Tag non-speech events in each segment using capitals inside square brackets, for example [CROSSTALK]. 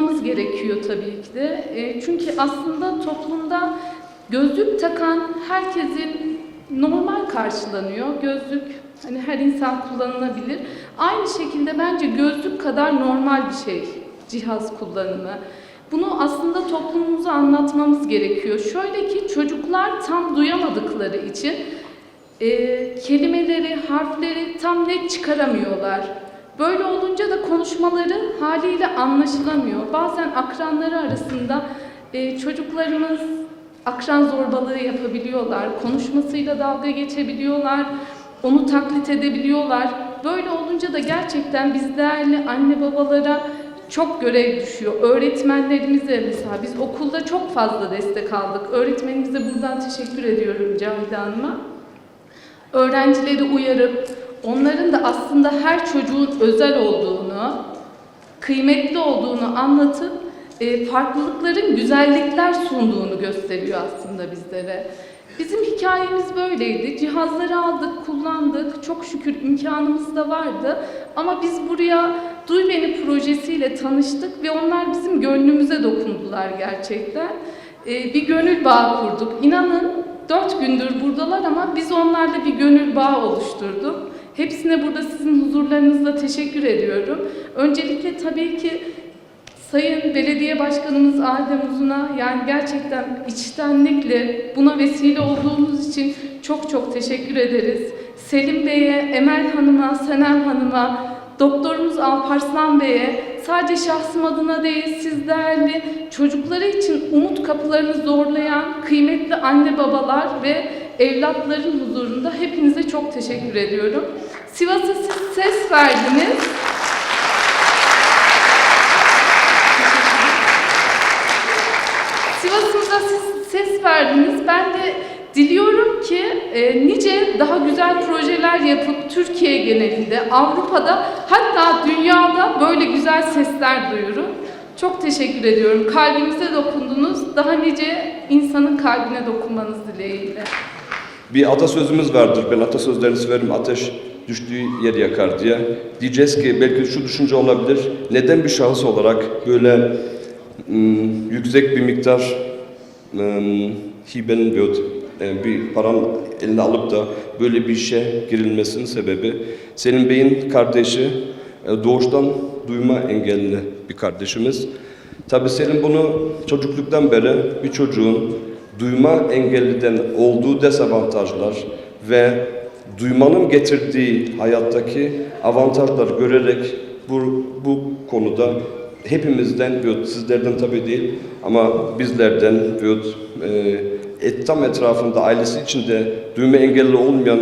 Çıkmamız gerekiyor tabii ki de. E, çünkü aslında toplumda gözlük takan herkesin normal karşılanıyor. Gözlük hani her insan kullanılabilir. Aynı şekilde bence gözlük kadar normal bir şey cihaz kullanımı. Bunu aslında toplumumuza anlatmamız gerekiyor. Şöyle ki çocuklar tam duyamadıkları için e, kelimeleri, harfleri tam net çıkaramıyorlar. Böyle olunca da konuşmaları haliyle anlaşılamıyor. Bazen akranları arasında e, çocuklarımız akran zorbalığı yapabiliyorlar, konuşmasıyla dalga geçebiliyorlar, onu taklit edebiliyorlar. Böyle olunca da gerçekten biz değerli anne babalara çok görev düşüyor. Öğretmenlerimize mesela biz okulda çok fazla destek aldık. Öğretmenimize buradan teşekkür ediyorum Cahide Hanım'a öğrencileri uyarıp onların da aslında her çocuğun özel olduğunu, kıymetli olduğunu anlatıp e, farklılıkların güzellikler sunduğunu gösteriyor aslında bizlere. Bizim hikayemiz böyleydi. Cihazları aldık, kullandık. Çok şükür imkanımız da vardı. Ama biz buraya Duy Beni projesiyle tanıştık ve onlar bizim gönlümüze dokundular gerçekten. Ee, bir gönül bağı kurduk. İnanın dört gündür buradalar ama biz onlarla bir gönül bağı oluşturduk. Hepsine burada sizin huzurlarınızla teşekkür ediyorum. Öncelikle tabii ki Sayın Belediye Başkanımız Adem Uzun'a yani gerçekten içtenlikle buna vesile olduğumuz için çok çok teşekkür ederiz. Selim Bey'e, Emel Hanım'a, Senem Hanım'a, doktorumuz Alparslan Bey'e sadece şahsım adına değil siz değerli çocukları için umut kapılarını zorlayan kıymetli anne babalar ve evlatların huzurunda hepinize çok teşekkür ediyorum. Sivas'a siz ses verdiniz. Sivas'ımıza siz ses verdiniz. Ben de diliyorum ki e, nice daha güzel projeler yapıp Türkiye genelinde, Avrupa'da hatta dünyada böyle güzel sesler duyurun. Çok teşekkür ediyorum. Kalbimize dokundunuz. Daha nice insanın kalbine dokunmanız dileğiyle. Bir atasözümüz vardır. Ben atasözlerini severim. Ateş düştüğü yeri yakar diye. Diyeceğiz ki belki şu düşünce olabilir. Neden bir şahıs olarak böyle ım, yüksek bir miktar ım, hibenin veyahut e, bir paranın eline alıp da böyle bir işe girilmesinin sebebi Selim Bey'in kardeşi e, doğuştan duyma engelli bir kardeşimiz. Tabii Selim bunu çocukluktan beri bir çocuğun duyma engelliden olduğu dezavantajlar ve duymanın getirdiği hayattaki avantajlar görerek bu, bu konuda hepimizden veyahut sizlerden tabii değil ama bizlerden veyahut e, et, tam etrafında ailesi içinde duyma engelli olmayan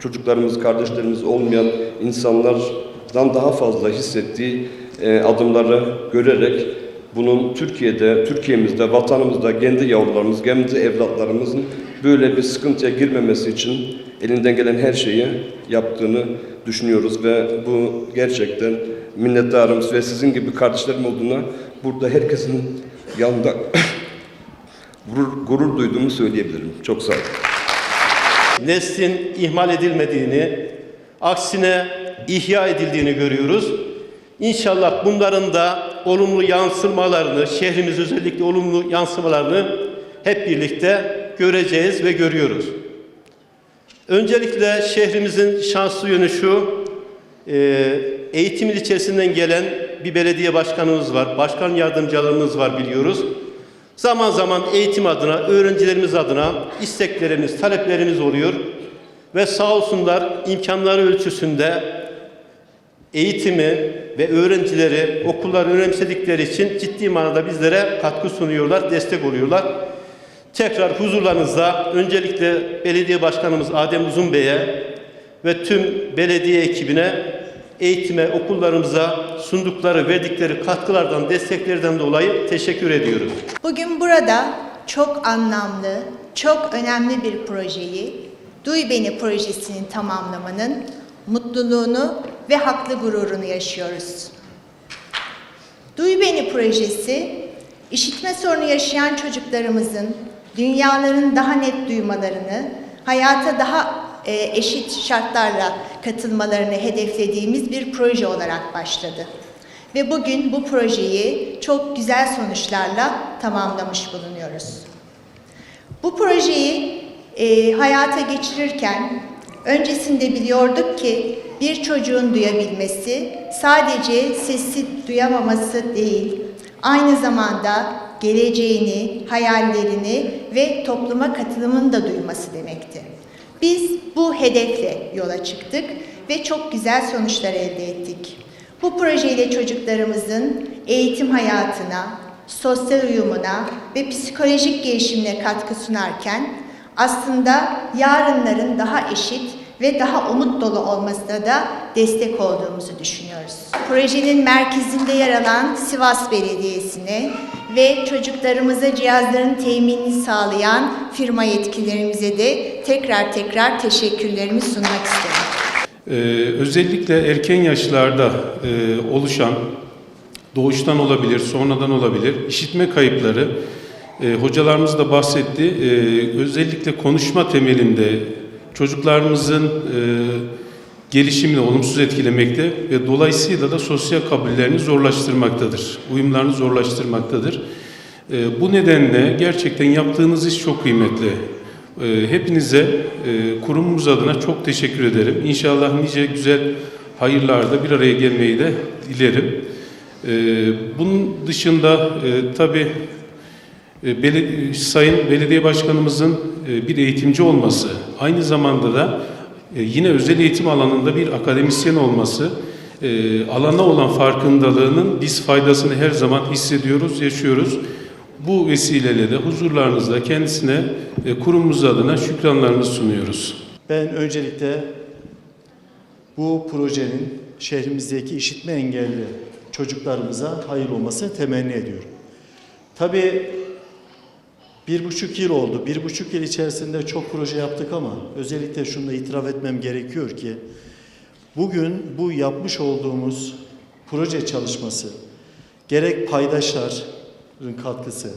çocuklarımız, kardeşlerimiz olmayan insanlardan daha fazla hissettiği e, adımları görerek bunun Türkiye'de, Türkiye'mizde, vatanımızda kendi yavrularımız, kendi evlatlarımızın böyle bir sıkıntıya girmemesi için elinden gelen her şeyi yaptığını düşünüyoruz ve bu gerçekten minnettarımız ve sizin gibi kardeşlerim olduğuna burada herkesin yanında [COUGHS] gurur, gurur duyduğumu söyleyebilirim. Çok sağ olun. neslin ihmal edilmediğini, aksine ihya edildiğini görüyoruz. İnşallah bunların da olumlu yansımalarını, şehrimiz özellikle olumlu yansımalarını hep birlikte göreceğiz ve görüyoruz. Öncelikle şehrimizin şanslı yönü şu, e, eğitimin içerisinden gelen bir belediye başkanımız var, başkan yardımcılarımız var biliyoruz. Zaman zaman eğitim adına, öğrencilerimiz adına isteklerimiz, taleplerimiz oluyor. Ve sağ olsunlar imkanları ölçüsünde eğitimi ve öğrencileri okullar önemsedikleri için ciddi manada bizlere katkı sunuyorlar, destek oluyorlar. Tekrar huzurlarınızda öncelikle belediye başkanımız Adem Uzun Bey'e ve tüm belediye ekibine eğitime, okullarımıza sundukları, verdikleri katkılardan, desteklerden dolayı teşekkür ediyoruz. Bugün burada çok anlamlı, çok önemli bir projeyi, Duy Beni projesinin tamamlamanın mutluluğunu ve haklı gururunu yaşıyoruz. Duy Beni projesi, işitme sorunu yaşayan çocuklarımızın dünyaların daha net duymalarını, hayata daha e, eşit şartlarla katılmalarını hedeflediğimiz bir proje olarak başladı. ve bugün bu projeyi çok güzel sonuçlarla tamamlamış bulunuyoruz. Bu projeyi e, hayata geçirirken öncesinde biliyorduk ki bir çocuğun duyabilmesi sadece sesi duyamaması değil, aynı zamanda geleceğini, hayallerini ve topluma katılımını da duyması demekti. Biz bu hedefle yola çıktık ve çok güzel sonuçlar elde ettik. Bu projeyle çocuklarımızın eğitim hayatına, sosyal uyumuna ve psikolojik gelişimine katkı sunarken aslında yarınların daha eşit ve daha umut dolu olmasına da destek olduğumuzu düşünüyoruz. Projenin merkezinde yer alan Sivas Belediyesi'ne ve çocuklarımıza cihazların teminini sağlayan firma yetkililerimize de tekrar tekrar teşekkürlerimi sunmak isterim. Ee, özellikle erken yaşlarda e, oluşan doğuştan olabilir, sonradan olabilir işitme kayıpları e, hocalarımız da bahsetti. E, özellikle konuşma temelinde çocuklarımızın e, gelişimini olumsuz etkilemekte ve dolayısıyla da sosyal kabullerini zorlaştırmaktadır. Uyumlarını zorlaştırmaktadır. E, bu nedenle gerçekten yaptığınız iş çok kıymetli. E, hepinize e, kurumumuz adına çok teşekkür ederim. İnşallah nice güzel hayırlarda bir araya gelmeyi de dilerim. E, bunun dışında e, tabii beli- Sayın Belediye Başkanımızın e, bir eğitimci olması, aynı zamanda da e, yine özel eğitim alanında bir akademisyen olması, e, alana olan farkındalığının biz faydasını her zaman hissediyoruz, yaşıyoruz. Bu vesileyle de huzurlarınızda kendisine kurumumuz adına şükranlarımızı sunuyoruz. Ben öncelikle bu projenin şehrimizdeki işitme engelli çocuklarımıza hayır olmasını temenni ediyorum. Tabii bir buçuk yıl oldu. Bir buçuk yıl içerisinde çok proje yaptık ama özellikle şunu da itiraf etmem gerekiyor ki bugün bu yapmış olduğumuz proje çalışması gerek paydaşların katkısı,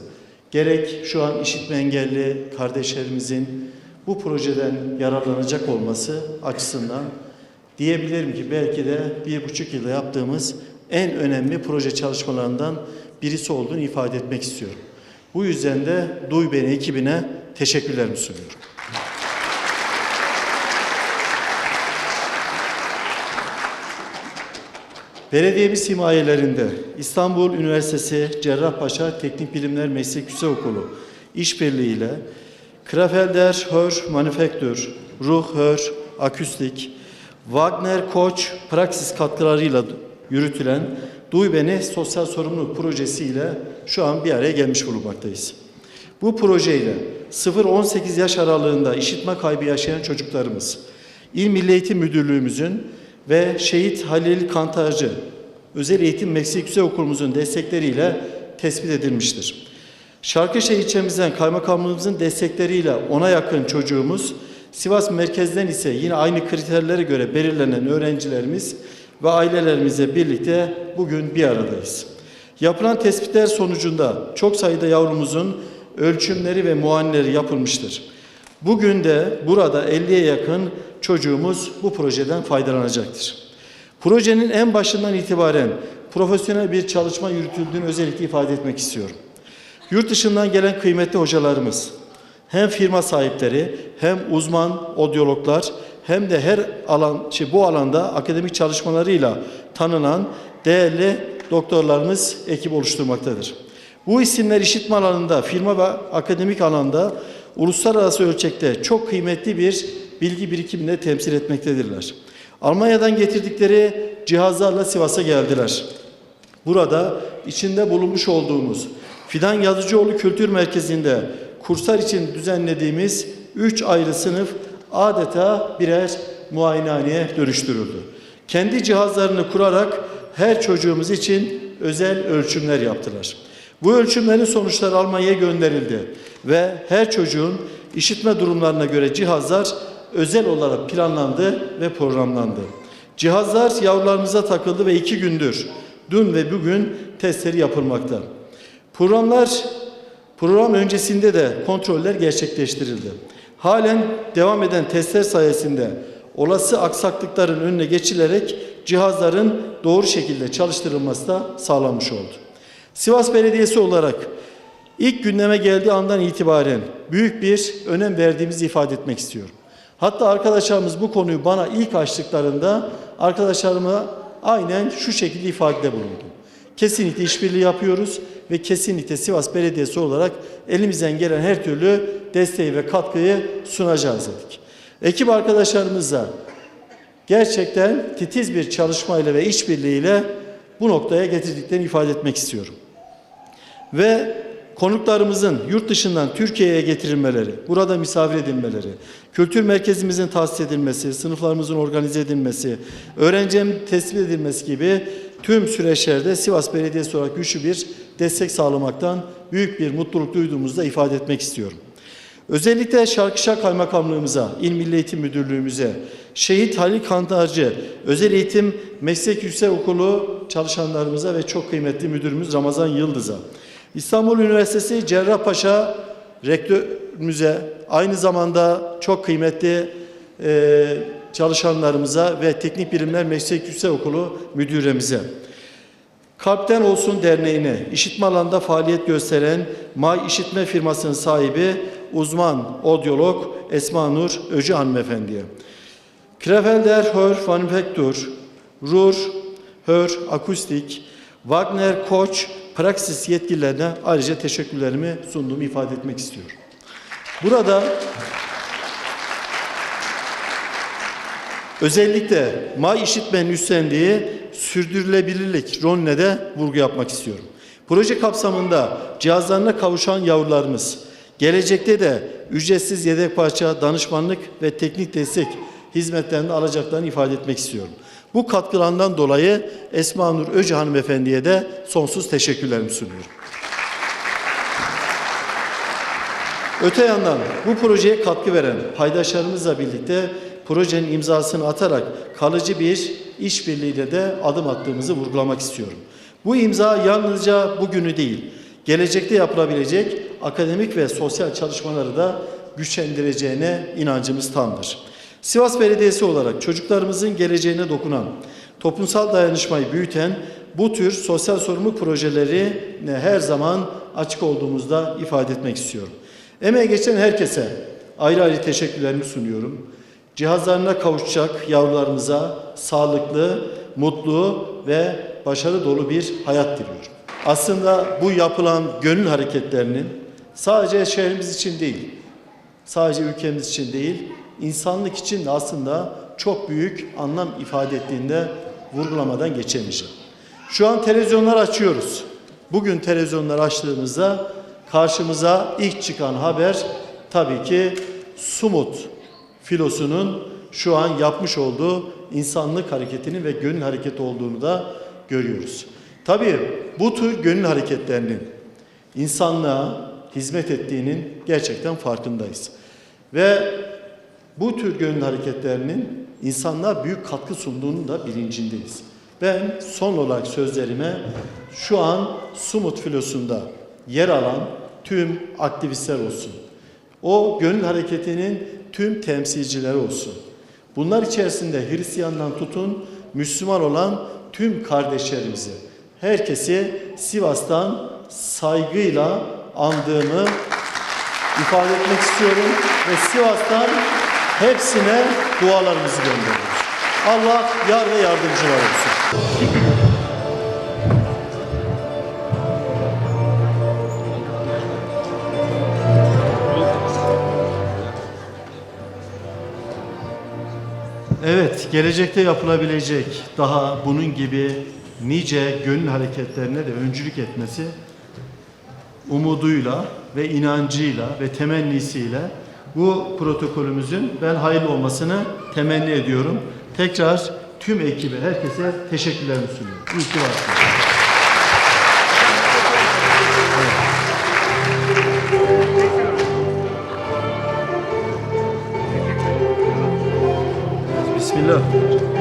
gerek şu an işitme engelli kardeşlerimizin bu projeden yararlanacak olması açısından diyebilirim ki belki de bir buçuk yılda yaptığımız en önemli proje çalışmalarından birisi olduğunu ifade etmek istiyorum. Bu yüzden de Duy Beni ekibine teşekkürlerimi sunuyorum. Belediyemiz himayelerinde İstanbul Üniversitesi Cerrahpaşa Teknik Bilimler Meslek Yüksekokulu işbirliği ile Krafelder Hör Manufacture, Ruh Hör Akustik, Wagner Koç Praksis katkılarıyla yürütülen Duy Beni Sosyal Sorumluluk Projesi ile şu an bir araya gelmiş bulunmaktayız. Bu projeyle 0-18 yaş aralığında işitme kaybı yaşayan çocuklarımız, İl Milli Eğitim Müdürlüğümüzün ve Şehit Halil Kantarcı Özel Eğitim Meslek Yüksekokulumuzun destekleriyle tespit edilmiştir. Şarkışehir ilçemizden kaymakamlığımızın destekleriyle ona yakın çocuğumuz, Sivas merkezden ise yine aynı kriterlere göre belirlenen öğrencilerimiz ve ailelerimizle birlikte bugün bir aradayız. Yapılan tespitler sonucunda çok sayıda yavrumuzun ölçümleri ve muayeneleri yapılmıştır. Bugün de burada 50'ye yakın çocuğumuz bu projeden faydalanacaktır. Projenin en başından itibaren profesyonel bir çalışma yürütüldüğünü özellikle ifade etmek istiyorum. Yurt dışından gelen kıymetli hocalarımız, hem firma sahipleri, hem uzman odyologlar, hem de her alan, şey, bu alanda akademik çalışmalarıyla tanınan değerli doktorlarımız ekip oluşturmaktadır. Bu isimler işitme alanında, firma ve akademik alanda uluslararası ölçekte çok kıymetli bir bilgi birikimini temsil etmektedirler. Almanya'dan getirdikleri cihazlarla Sivas'a geldiler. Burada içinde bulunmuş olduğumuz Fidan Yazıcıoğlu Kültür Merkezi'nde kurslar için düzenlediğimiz 3 ayrı sınıf adeta birer muayenehaneye dönüştürüldü. Kendi cihazlarını kurarak her çocuğumuz için özel ölçümler yaptılar. Bu ölçümlerin sonuçları Almanya'ya gönderildi ve her çocuğun işitme durumlarına göre cihazlar özel olarak planlandı ve programlandı. Cihazlar yavrularımıza takıldı ve iki gündür dün ve bugün testleri yapılmakta. Programlar program öncesinde de kontroller gerçekleştirildi. Halen devam eden testler sayesinde olası aksaklıkların önüne geçilerek cihazların doğru şekilde çalıştırılması da sağlanmış oldu. Sivas Belediyesi olarak ilk gündeme geldiği andan itibaren büyük bir önem verdiğimizi ifade etmek istiyorum. Hatta arkadaşlarımız bu konuyu bana ilk açtıklarında arkadaşlarıma aynen şu şekilde ifadede bulundum. Kesinlikle işbirliği yapıyoruz ve kesinlikle Sivas Belediyesi olarak elimizden gelen her türlü desteği ve katkıyı sunacağız dedik. Ekip arkadaşlarımızla gerçekten titiz bir çalışmayla ve işbirliğiyle bu noktaya getirdiklerini ifade etmek istiyorum. Ve konuklarımızın yurt dışından Türkiye'ye getirilmeleri, burada misafir edilmeleri, kültür merkezimizin tahsis edilmesi, sınıflarımızın organize edilmesi, öğrencinin tespit edilmesi gibi tüm süreçlerde Sivas Belediyesi olarak güçlü bir destek sağlamaktan büyük bir mutluluk duyduğumuzu da ifade etmek istiyorum. Özellikle Şarkışla Kaymakamlığımıza, İl Milli Eğitim Müdürlüğümüze, Şehit Halil Kantarcı, Özel Eğitim Meslek Yüksek Okulu çalışanlarımıza ve çok kıymetli müdürümüz Ramazan Yıldız'a, İstanbul Üniversitesi Cerrahpaşa Rektörümüze, aynı zamanda çok kıymetli e, çalışanlarımıza ve Teknik Bilimler Meslek Yüksek Okulu müdüremize, Kalpten Olsun Derneği'ne işitme alanında faaliyet gösteren May İşitme firmasının sahibi uzman odyolog Esma Nur Öcü hanımefendiye. Krefelder Hör Manufaktur, Rur Hör Akustik, Wagner Koç Praksis yetkililerine ayrıca teşekkürlerimi sunduğumu ifade etmek istiyorum. Burada Özellikle May İşitme'nin üstlendiği sürdürülebilirlik rolüne de vurgu yapmak istiyorum. Proje kapsamında cihazlarına kavuşan yavrularımız gelecekte de ücretsiz yedek parça, danışmanlık ve teknik destek hizmetlerini alacaklarını ifade etmek istiyorum. Bu katkılarından dolayı Esma Nur Öcü hanımefendiye de sonsuz teşekkürlerimi sunuyorum. Öte yandan bu projeye katkı veren paydaşlarımızla birlikte projenin imzasını atarak kalıcı bir işbirliğiyle de adım attığımızı vurgulamak istiyorum. Bu imza yalnızca bugünü değil, gelecekte yapılabilecek akademik ve sosyal çalışmaları da güçlendireceğine inancımız tamdır. Sivas Belediyesi olarak çocuklarımızın geleceğine dokunan, toplumsal dayanışmayı büyüten bu tür sosyal sorumluluk projelerine her zaman açık olduğumuzda ifade etmek istiyorum. Emeğe geçen herkese ayrı ayrı teşekkürlerimi sunuyorum. Cihazlarına kavuşacak yavrularımıza sağlıklı, mutlu ve başarı dolu bir hayat diliyorum. Aslında bu yapılan gönül hareketlerinin sadece şehrimiz için değil, sadece ülkemiz için değil, insanlık için de aslında çok büyük anlam ifade ettiğinde vurgulamadan geçemeyeceğim. Şu an televizyonlar açıyoruz. Bugün televizyonlar açtığımızda karşımıza ilk çıkan haber tabii ki Sumut filosunun şu an yapmış olduğu insanlık hareketinin ve gönül hareketi olduğunu da görüyoruz. Tabii bu tür gönül hareketlerinin insanlığa hizmet ettiğinin gerçekten farkındayız. Ve bu tür gönül hareketlerinin insanlığa büyük katkı sunduğunun da bilincindeyiz. Ben son olarak sözlerime şu an Sumut filosunda yer alan tüm aktivistler olsun. O gönül hareketinin tüm temsilcileri olsun. Bunlar içerisinde Hristiyandan tutun Müslüman olan tüm kardeşlerimizi, herkesi Sivas'tan saygıyla andığımı ifade etmek istiyorum ve Sivas'tan hepsine dualarımızı gönderiyoruz. Allah yar ve yardımcılar olsun. Evet, gelecekte yapılabilecek daha bunun gibi nice gönül hareketlerine de öncülük etmesi umuduyla ve inancıyla ve temennisiyle bu protokolümüzün ben hayırlı olmasını temenni ediyorum. Tekrar tüm ekibe, herkese teşekkürlerimi sunuyorum. İyi ki varsınız. 了。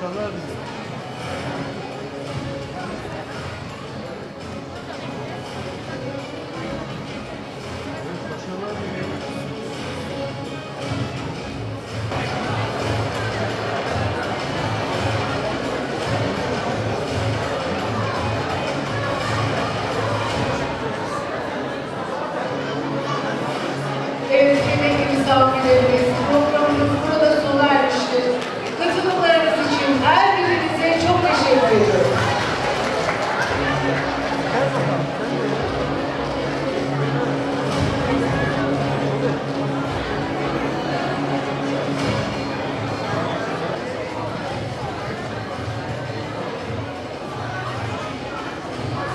Başarılar diliyorum.